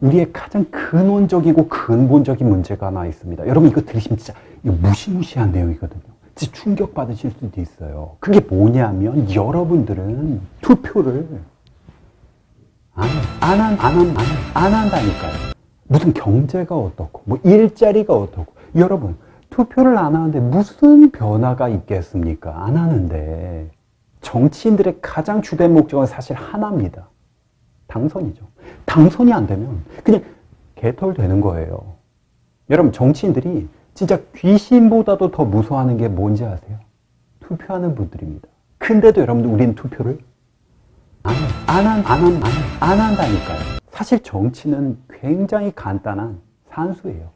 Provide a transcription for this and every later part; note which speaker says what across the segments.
Speaker 1: 우리의 가장 근원적이고 근본적인 문제가 하나 있습니다. 여러분 이거 들으시면 진짜 이거 무시무시한 내용이거든요. 진짜 충격받으실 수도 있어요. 그게 뭐냐면 여러분들은 투표를 안, 안, 한, 안, 한, 안, 한, 안 한다니까요. 무슨 경제가 어떻고, 뭐 일자리가 어떻고. 여러분, 투표를 안 하는데 무슨 변화가 있겠습니까? 안 하는데. 정치인들의 가장 주된 목적은 사실 하나입니다. 당선이죠. 당선이 안 되면 그냥 개털되는 거예요. 여러분, 정치인들이 진짜 귀신보다도 더 무서워하는 게 뭔지 아세요? 투표하는 분들입니다. 근데도 여러분들 우리는 투표를 안, 해. 안, 한, 안, 한, 안, 한, 안 한다니까요. 사실 정치는 굉장히 간단한 산수예요.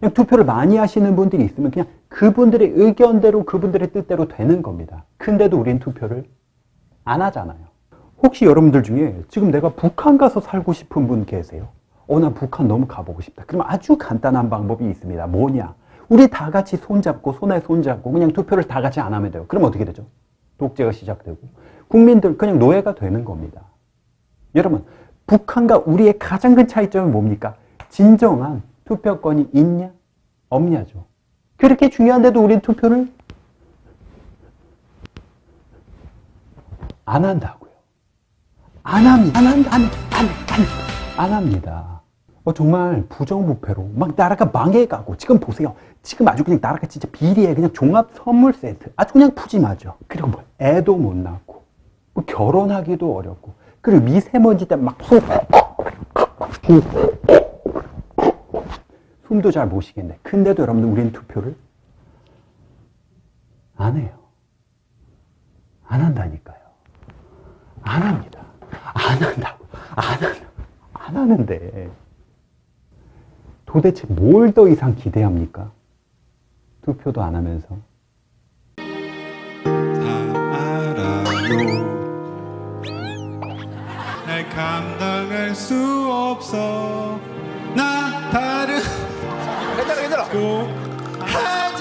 Speaker 1: 그냥 투표를 많이 하시는 분들이 있으면 그냥 그분들의 의견대로 그분들의 뜻대로 되는 겁니다. 근데도 우린 투표를 안 하잖아요. 혹시 여러분들 중에 지금 내가 북한 가서 살고 싶은 분 계세요? 어, 나 북한 너무 가보고 싶다. 그럼 아주 간단한 방법이 있습니다. 뭐냐? 우리 다 같이 손잡고, 손에 손잡고, 그냥 투표를 다 같이 안 하면 돼요. 그럼 어떻게 되죠? 독재가 시작되고, 국민들 그냥 노예가 되는 겁니다. 여러분, 북한과 우리의 가장 큰 차이점은 뭡니까? 진정한 투표권이 있냐? 없냐죠. 그렇게 중요한데도 우린 투표를 안 한다고요. 안 합니다. 안 한다. 안, 안, 안, 안 합니다. 어, 정말 부정부패로 막 나라가 망해가고 지금 보세요. 지금 아주 그냥 나라가 진짜 비리해. 그냥 종합 선물 세트. 아주 그냥 푸짐하죠. 그리고 뭐 애도 못 낳고 뭐 결혼하기도 어렵고 그리고 미세먼지 때문에 막 숨도 잘 못 쉬겠네. 근데도 여러분들 우리는 투표를 안 해요. 안 한다니까요. 안 합니다. 안. 안 하는데. 도대체 뭘 더 이상 기대합니까? 투표도 안 하면서.
Speaker 2: 다 알아요 날 감당할 수 없어 나 다른
Speaker 3: 괜찮아 괜찮아
Speaker 2: 고할